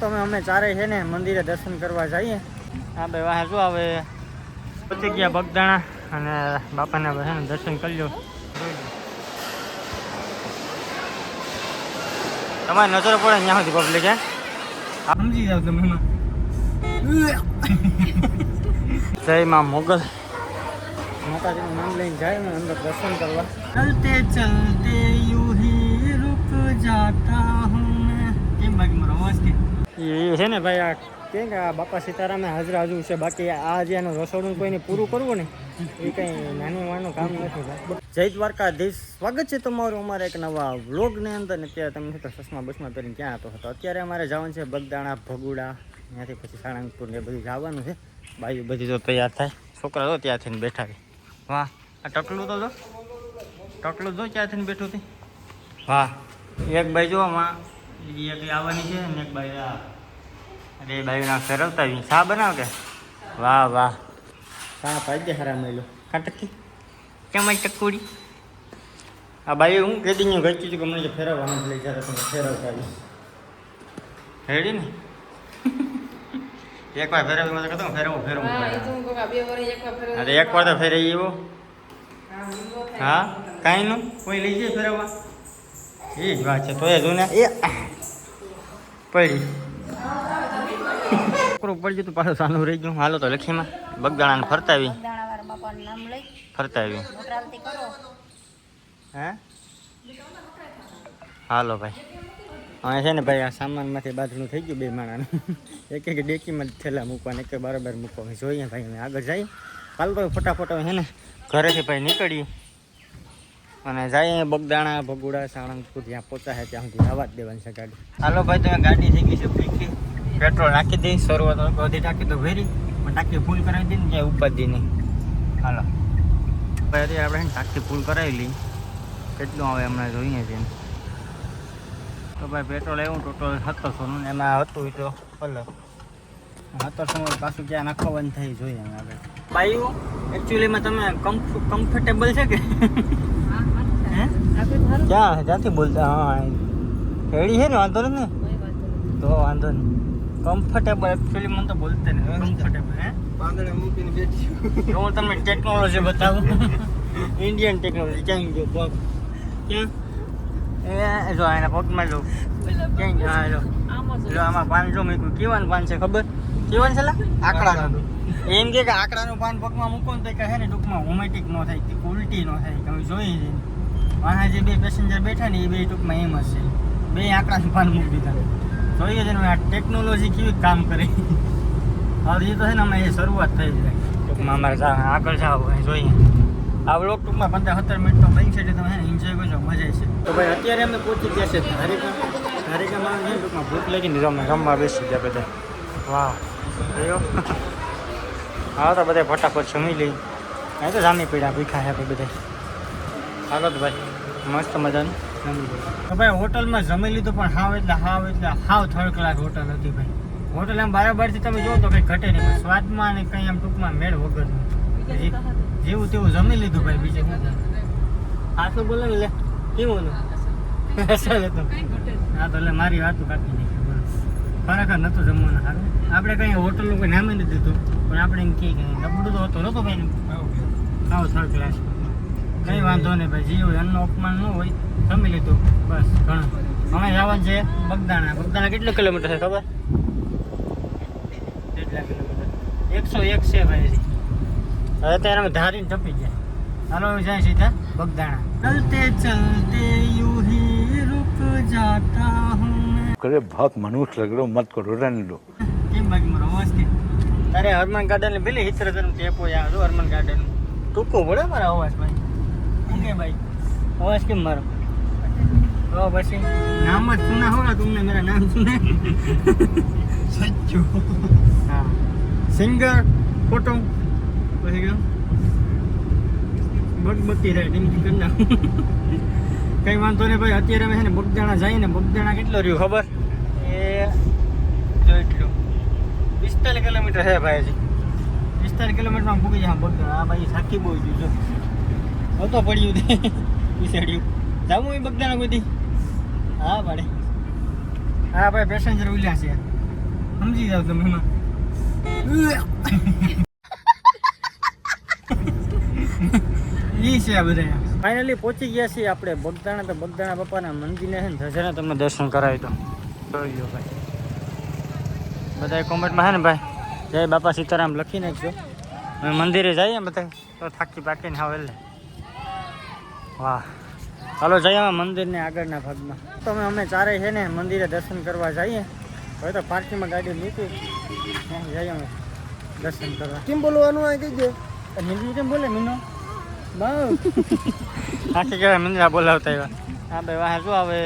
તો અમે ચારે છે ને મંદિરે દર્શન કરવા જઈએ. હા ભાઈ વાહ શું આવે પહોંચી ગયા બગદાણા અને બાપાના છે દર્શન કરી લો તમારી નજર પડે ત્યાં સુધી પબ્લિક હે? સમજી જાવ તમે જય માં મોગલ. માતાજીનું નામ લઈને જાય ને અંદર દર્શન કરવા. ચલતે ચલતે યુ હી રૂક જાતા હું. એ છે ને ભાઈ, આ કે આ બાપા સીતારામે હાજરા હજુ છે, બાકી આ જે એનું રસોડું કોઈને પૂરું કરવું ને, એ કંઈ નાનું નાનું કામ નથી જય દ્વારકાધીશ, સ્વાગત છે તમારું અમારા એક નવા વ્લોગની અંદર. ને અત્યારે તમે તો ચશ્મા બસમાં પહેરીને ક્યાં હતો? હતો અત્યારે અમારે જવાનું છે બગદાણા, ભગુડા, ત્યાંથી પછી સાળંગપુર ને બધું જવાનું છે. બાજુ બધી તો તૈયાર થાય. છોકરા તો ત્યાં થઈને બેઠા વાહ, આ ટકલું તો જો. ટકલું જો ક્યાં થઈને બેઠું હતી વાહ, એક બાઈ જો આમાં બીજી એક આવવાની છે ને એક બાઈ આ. અરે એ બાઈના ફેરવતા શા બનાવ કે? વાહ વાહ. શા પાઈ હારા મેલો કાટકી કેમ આઈ ટકુડી? આ બાઈ હું કેદી ને ગઈ છું કે મને ફેરવવાનું લઈ જ્યારે તમે ફેરવતા રેડી ને? એક વાર ફેરવી મને કહેતો ફેરવો ફેરવો. અરે એક વાર તો ફેરવી એવો હા? કાંઈ નું? કોઈ લઈ જાય ફેરવવા? એ જ વાત છે તો એ જોને. એ પડી. છોકરું પડી ગયું તો પાછું સાનું રહી ગયું. હાલો તો લખીમાં. બગદાણાને ફરતા આવી દાણાવાળા બાપાનું નામ લઈ ફરતા આવી હે? હાલો ભાઈ. હા છે ને ભાઈ આ સામાનમાંથી બાજુનું થઈ ગયું બે માણાનું. એક એક ડેકીમાં થેલા મૂકવાના એક બરાબર મૂકવા જોઈએ ભાઈ અમે આગળ જઈએ. હાલ તો ફટાફટ છે ને ઘરેથી ભાઈ નીકળીએ. અને જાય બગદાણા, ભગુડા, સાળંગપુર, જ્યાં પહોંચાય ત્યાં સુધી આવા જ દેવાની છે ગાડી. હાલો ભાઈ, તમે ગાડી થઈ ગઈ છે ફીકી પેટ્રોલ નાખી દઈ, શરૂઆત બધી ટાંકી તો ભેરી, પણ ટાંકી ફૂલ કરાવી દઈ ને ક્યાંય ઉપાધી નહીં. હાલો. ભાઈ આપણે ટાંકી ફૂલ કરાવી લઈ. કેટલું આવે હમણાં જોઈએ છે તો ભાઈ, પેટ્રોલ એવું, ટોટલ સત્તરસોનું એમાં હતું તો અલગ સત્તરસોમાં પાછું ક્યાં નાખવાનું થઈ જોઈએ આગળ બાયું એકચ્યુઅલીમાં તમે કમ્ફર્ટેબલ છે કે હા, હા. હે આપણે તો હારું. ક્યાં? જ્યાંથી બોલતા? હા રેડી છે ને? વાંધો નથી ને? તો વાંધો નહીં. કમ્ફર્ટેબલ એકચ્યુઅલી મને તો બોલતે ને કમ્ફર્ટેબલ હે? પાંદડા મૂકીને બેઠી હું તમને ટેકનોલોજી બતાવું. ઇન્ડિયન ટેકનોલોજી ક્યાં ગયો? પગ ક્યાં? એ જો એના પગમાં જો. ક્યાં ગયો? હા જો. આમાં જો. આમાં પાન જો મૂક્યું. કેવાનું પાન છે ખબર? કેવાનું છે લા? આંકડાનું. એમ કે આંકડાનું પાન પગમાં મૂકો ને તો કે હે ને ટૂંકમાં હોમેટિક ન થાય કે ઉલટી ન થાય. કે હવે જોઈ છે વાહા જે બે પેસેન્જર બેઠા ને એ બે ટૂંકમાં એમ હશે બે આંકડાનું પાન મૂકી દીધા. જોઈએ છે આ ટેકનોલોજી કેવી કામ કરે. હવે એ તો છે ને અમે શરૂઆત થઈ જાય ટૂંકમાં અમારે આગળ જાવ જોઈએ. આ વ્લોગ ટૂંકમાં પંદર સત્તર મિનિટનો બની છે એટલે તમે એન્જોય કરજો, મજા છે. તો ભાઈ અત્યારે અમે પહોંચી ગયા છે ધારિકા. ધારિકામાં છે ટૂંકમાં ભૂખ લાગીને રમે રમવા બેસી ગયા બધા. વાહ. હા, તો બધા ફટાફટ જમી લઈ અહીં તો જામી પીડા ભીખા છે આપણે બધા. ભાઈ. મસ્ત મજાનું. જમી તો ભાઈ હોટલમાં જમી લીધું પણ હાવ એટલે હાવ એટલે હાવ થર્ડ ક્લાસ હોટલ હતી ભાઈ. હોટલ આમ બારાબારથી તમે જોવો તો કંઈ ઘટે નહીં પણ સ્વાદમાં અને કંઈ આમ ટૂંકમાં મેળ વગર જેવું તેવું જમી લીધું ભાઈ બીજે આટલું આ તો બોલે ને લે કેવું ચાલે તો કાંઈ ઘટે નહીં. હા તો એટલે મારી વાતું કાપી નહીં ખરેખર નહોતું જમવાનું સારું. આપણે કંઈ હોટલનું કોઈ નામે નથી દીધું પણ આપણે એમ કહીએ કે નબળું તો હતો નહોતું ભાઈ આવો થર્ડ ક્લાસ કંઈ વાંધો નહીં ભાઈ જીવ એમનું અપમાન ન હોય જમી લીધું બસ ઘણું. હમણાં જવાનું છે બગદાણા. બગદાણા કેટલો કિલોમીટર છે ખબર? કેટલા કિલોમીટર? એકસો એક છે ભાઈ. હવે અમે ધારીને ટપી જાય હાલો જાય સીધા બગદાણા. ચલતે ચલતે યુ હી હું કરે બહુત મનુષ્ય લગ રહો મત રન લો. કેમ બાકી મારો અવાજ કેમ તારે હરમન ગાર્ડન ને પેલી હિચરતન ટેપો યાર હરમન ગાર્ડન ટૂંકું પડે મારા અવાજ ભાઈ. ઓકે ભાઈ. અવાજ કેમ મારો? તો પછી નામ જ સુના હો તમને મેરા નામ સુને. સચ્ચો હા. સિંગર ફોટો પછી ગયો બગબકી રહે ડિમકી કરી કંઈ વાંધો નહીં ભાઈ અત્યારે અમે છે ને બગદાણા જઈએ ને બગદાણા કેટલો રહ્યું ખબર? એ જો એટલું પિસ્તાલીસ કિલોમીટર છે ભાઈ હજી. પિસ્તાલીસ કિલોમીટરમાં પૂકી જાય બગદાણા. આ ભાઈ સાકી બહુ જો. હતો પડ્યું તે. પીસેડ્યું જાવું એ બગદાણા બધી હા, ભાડે. હા, ભાઈ પેસેન્જર ઉલ્યા છે. સમજી જાવ તમે એમાં. ઈ છે આ ફાઇનલી પહોંચી ગયા છીએ આપણે બગદાણા. તો બગદાણા બાપાના મંદિરને છે ને, ધજાના તમને દર્શન કરાવી તો ભાઈ. બધા કોમેન્ટમાં ને ભાઈ? જય બાપા સીતારામ લખી નાખજો. મંદિરે જઈએ બધા તો થાકી પાકીને આવે એટલે વાહ. ચાલો જઈએ અમે મંદિરની આગળના ભાગમાં. તો અમે અમે ચારે છે ને મંદિરે દર્શન કરવા જઈએ. હવે તો પાર્કિંગમાં ગાડી મૂકી ત્યાં જઈએ અમે દર્શન કરવા. કેમ બોલવાનું આ દે હિન્દી કેમ બોલે મીનો? બહુ થાકી ગયા મંદિર બોલાવતા એવા હા ભાઈ વાહ શું આવે?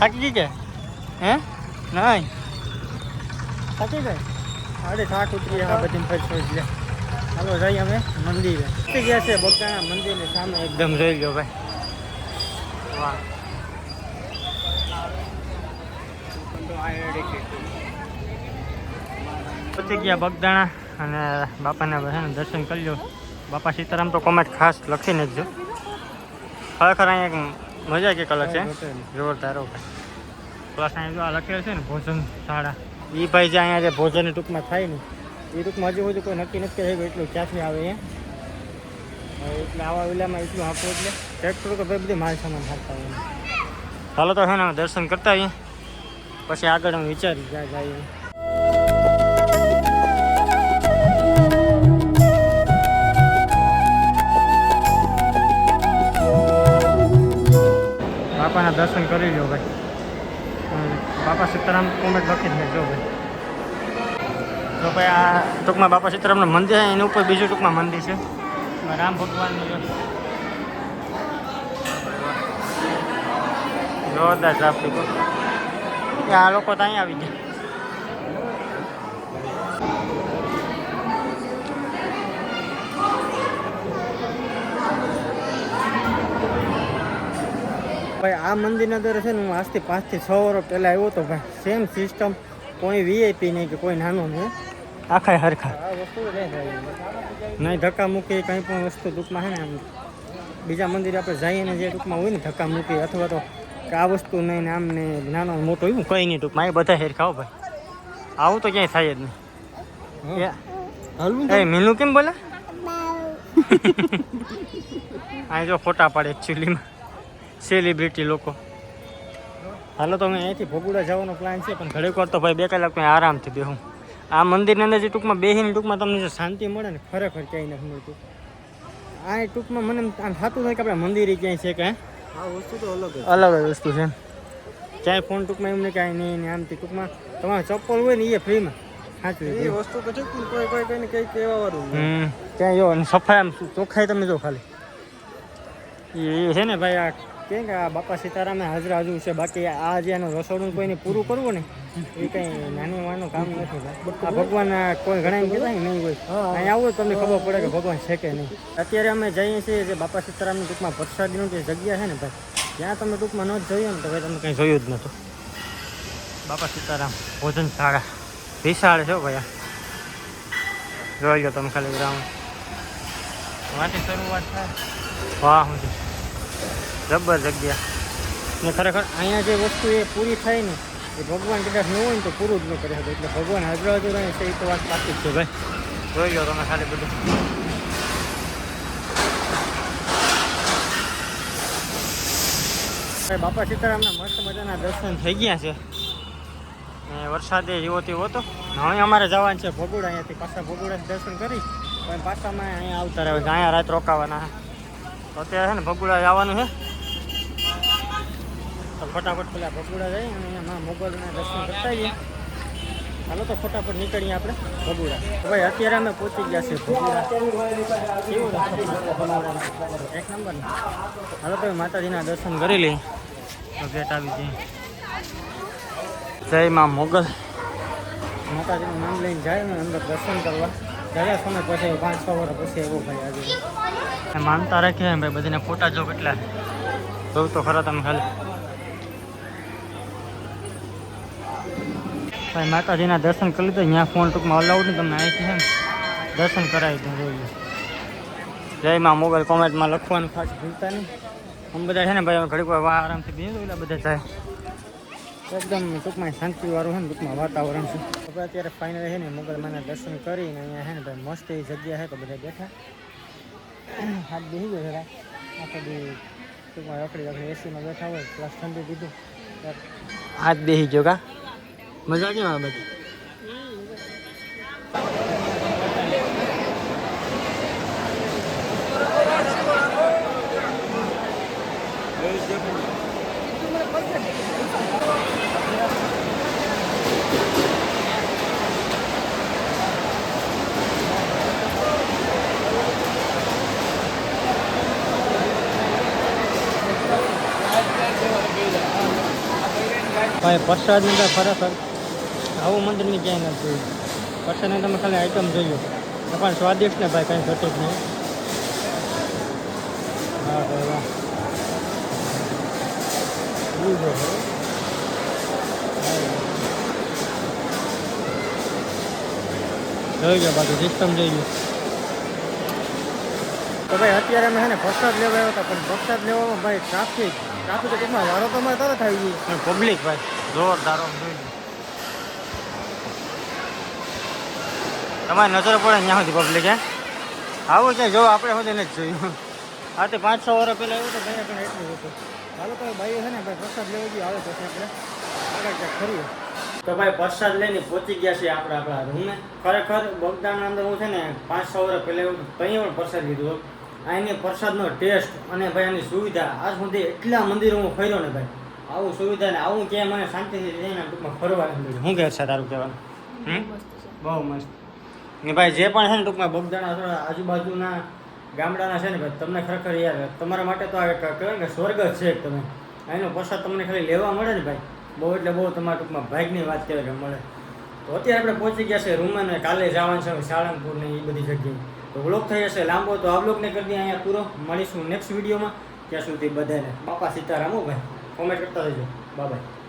થાકી ગઈ કે? હે? નહીં? થાકી ગઈ? અરે થાક ઉતરી આ બધી ફરી ફરી ચાલો જઈએ અમે મંદિરે. પહોંચી ગયા છે બગદાણા મંદિરની સામે? એકદમ જોઈ લો ભાઈ. વાહ. પહોંચી ગયા બગદાણા અને બાપાના દર્શન કરી લો બાપા સીતારામ તો કોમેન્ટ ખાસ લખી નાખજો. ખરેખર અહીંયા એક મજા કે કલર છે. જોરદાર ભાઈ. પ્લસ અહીંયા જો આ લખેલું છે ને ભોજન શાળા. એ ભાઈ જે અહીંયા જે ભોજનની ટૂંકમાં થાય ને એ ટૂંકમાં હજુ હજુ કોઈ નક્કી નથી કર્યું એટલું ક્યાંથી આવે એ. એટલે આવા વિલામાં એટલું આપવું એટલે ટ્રેક્ટર તો ભાઈ બધી માલ સામાન હાલતા હોય. ચાલો તો હા દર્શન કરતા આવીએ. પછી આગળ અમે વિચારી જાય જઈએ બાપાના દર્શન કરી લો ભાઈ. બાપા સીતારામ કોમેન્ટ લખી જ જો ભાઈ. તો ભાઈ આ ટૂંકમાં બાપા સીતારામનું મંદિર છે એની ઉપર બીજું ટૂંકમાં મંદિર છે. રામ ભગવાનનું જોરદાર ટ્રાફિક આ લોકો તો અહીંયા આવી ગયા. ભાઈ આ મંદિરના અંદર છે ને હું આજથી પાંચથી છ વર્ષ પહેલાં આવ્યો હતો ભાઈ સેમ સિસ્ટમ કોઈ વીઆઈપી નહીં કે કોઈ નાનું નહીં. આખા હરખા. નહીં ધક્કા મૂકી કંઈ પણ વસ્તુ ટૂંકમાં છે ને આમ બીજા મંદિરે આપણે જઈએ ને જે ટૂંકમાં હોય ને ધક્કા મૂકી અથવા તો કે આ વસ્તુ નહીં ને આમ ને નાનો મોટો એવું. કંઈ નહીં ટૂંકમાં એ બધા હેરખા ખાવ ભાઈ. આવું તો ક્યાંય થાય જ નહીં. એ મીનુ કેમ બોલે? અહીં જો ફોટા પાડે એકચ્યુઅલીમાં. સેલિબ્રિટી લોકો. હાલો તો અમે અહીંથી ભગુડા જવાનો પ્લાન છે પણ ઘડીક વાર તો ભાઈ બે કલાક મેં આરામથી બેહું. આ મંદિરની અંદર જે ટૂંકમાં બેસીને ટૂંકમાં તમને જે શાંતિ મળે ને ખરેખર ક્યાંય નથી મળતું. આ ટૂંકમાં મને આમ થતું થાય કે આપણે મંદિરે ક્યાંય છે કે આ વસ્તુ તો અલગ અલગ જ વસ્તુ છે. ક્યાંય ફોન ટૂંકમાં એમને કાંઈ નહીં ને આમથી ટૂંકમાં તમારે ચપ્પલ હોય ને એ ફ્રીમાં સાચવી એ વસ્તુ તો છે કોઈ કોઈ કઈ કંઈ કહેવા વાળું. હમ ત્યાં જો સફાઈ આમ ચોખ્ખાઈ તમે જો ખાલી. એ છે ને ભાઈ આ કે આ બાપા સીતારામે હાજરા હજુ છે. બાકી આ જે એનું રસોડું કોઈને પૂરું કરવું ને, એ કંઈ નાનું વાનું કામ નથી. આ ભગવાન કોઈ ઘણા એમ કહેતા નહીં હોય. અહીંયા આવું, તમને ખબર પડે કે ભગવાન છે કે નહીં. અત્યારે અમે જઈએ છીએ જે બાપા સીતારામની ટૂંકમાં પ્રસાદીનું જે જગ્યા છે ને ભાઈ, ત્યાં તમે ટૂંકમાં ન જ જોઈએ ને તો ભાઈ તમે કંઈ જોયું જ નહોતું. બાપા સીતારામ ભોજન શાળા. વિશાળ છે ભાઈ. જોઈ લો તમે ખાલી ગ્રાઉન્ડ. વાંચી શરૂઆત થાય. વાહ હું જબર જગ્યા. ને ખરેખર અહીંયા જે વસ્તુ એ પૂરી થાય ને એ ભગવાન કદાચ ન હોય ને તો પૂરું જ ન કરી શકે. એટલે ભગવાન હાજર હાજર રહે છે એ તો વાત પાકી જ છે ભાઈ. જોઈ લો તમે ખાલી બધું. બાપા સીતારામના મસ્ત મજાના દર્શન થઈ ગયા છે. વરસાદે જેવો તેવો હતો હવે અમારે જવાનું છે ભગોડા અહીંયાથી પાછા ભગોડા દર્શન કરી. પણ પાછામાં અહીંયા આવતા રહે અહીંયા રાત રોકાવાના તો અત્યારે છે ને ભગુડા જવાનું છે. તો ફટાફટ પેલા ભગુડા જઈએ અને એમાં મોગલના દર્શન કરતા જઈએ. હાલો તો ફટાફટ નીકળીએ આપણે ભગુડા. ભાઈ, અત્યારે અમે પહોંચી ગયા છીએ ભગુડા. એક નંબર હાલો તો માતાજીના દર્શન કરી લઈએ. તો ગેટ આવી જઈએ. જય માં મોગલ. માતાજીનું નામ લઈને જાય ને અંદર દર્શન કરવા. ઘણા સમય પછી પાંચ છ વર્ષ પછી એવો ભાઈ આજે માનતા રાખીએ ભાઈ, બધીને ફોટા જો કેટલા. જોઉં તો ખરા તમે ખાલી. ભાઈ, માતાજીના દર્શન કરી લીધો. ત્યાં ફોન ટૂંકમાં અલાઉડ નહીં તમને અહીંથી છે ને, દર્શન કરાવી દઉં જોઈએ જય માં મોબાઈલ કોમેન્ટમાં લખવાનું ખાસ ભૂલતા નહીં. આમ બધા છે ને ભાઈ ઘડીક વાર આરામથી બીજું એટલે બધા થાય એકદમ ટૂંકમાં શાંતિવાળું છે ને, ટૂંકમાં વાતાવરણ છે. આપણે અત્યારે ફાઇનલ છે ને મોગલમાના દર્શન કરીને અહીંયા છે ને, ભાઈ, મસ્ત એવી જગ્યા છે તો બધા બેઠા. હાથ બેસી ગયો જરા. આખો બી ટૂંકમાં રખડી રખડી એસીમાં બેઠા હોય પ્લસ ઠંડી પીધું. હાથ બેસી ગયો કા? મજા કેમ આવે બધી ભાઈ પ્રસાદની અંદર ખરેખર આવું મંદિરની ક્યાંય નથી. જોયું પ્રસાદની તમે ખાલી આઈટમ જોયું એ પણ સ્વાદિષ્ટ ને ભાઈ કંઈ ઘટે જ નહીં. હા ભાઈ વાહ. એવું છે ભાઈ. જોઈ ગયો બાકી સિસ્ટમ જોઈ ગયો તો ભાઈ અત્યારે અમે છે ને પ્રસાદ લેવા આવ્યા હતા પણ પ્રસાદ લેવામાં ભાઈ ટ્રાફિક ટ્રાફિક કેટલા વારો તો અમારે તરત આવી ગઈ પબ્લિક ભાઈ. જોરદાર આમ જોઈ તમારી નજર પડે ત્યાં સુધી પબ્લિક હે? આવું છે જો આપણે સુધી નથી જોયું આ તે પાંચ છ વર્ષ પહેલાં આવ્યું તો ભાઈ પણ એટલું હતું. હાલો તો ભાઈ છે ને ભાઈ પ્રસાદ લેવો જોઈએ આવે પછી આપણે આગળ ક્યાંક ખરી તો ભાઈ પ્રસાદ લઈને પહોંચી ગયા છીએ આપણે આપણા રૂમે ખરેખર બગદાના અંદર હું છે ને પાંચ છ વર્ષ પહેલાં એવું ત્યાં પણ પ્રસાદ લીધો અહીંની પ્રસાદનો ટેસ્ટ અને ભાઈ એની સુવિધા. આજ સુધી એટલા મંદિરો હું ફર્યો ને ભાઈ. આવું સુવિધા ને આવું ક્યાંય મને શાંતિથી જઈને ટૂંકમાં મળ્યું. શું કહે છે તારું કહેવાનું? બહુ મસ્ત. ને ભાઈ જે પણ છે ને ટૂંકમાં બગદાણા થોડા આજુબાજુના ગામડાના છે ને ભાઈ, તમને ખરેખર યાર તમારા માટે તો આ કહેવાય ને સ્વર્ગ જ છે તમે. અહીંનો પ્રસાદ તમને ખાલી લેવા મળે ને ભાઈ. બહુ એટલે બહુ તમારા ટૂંકમાં ભાગની વાત કહેવાય કે મળે. તો અત્યારે આપણે પહોંચી ગયા છે રૂમ અને કાલે જવાનું છે સાળંગપુર ને એ બધી જગ્યાએ. તો વ્લોગ થઈ જશે લાંબો, તો આ વ્લોગને કરી દઈએ અહીંયા પૂરો. મળીશું નેક્સ્ટ વિડીયોમાં ત્યાં સુધી બધાને. બાપા સીતારામ ભાઈ. કોમેન્ટ કરતા રહેજો. બાય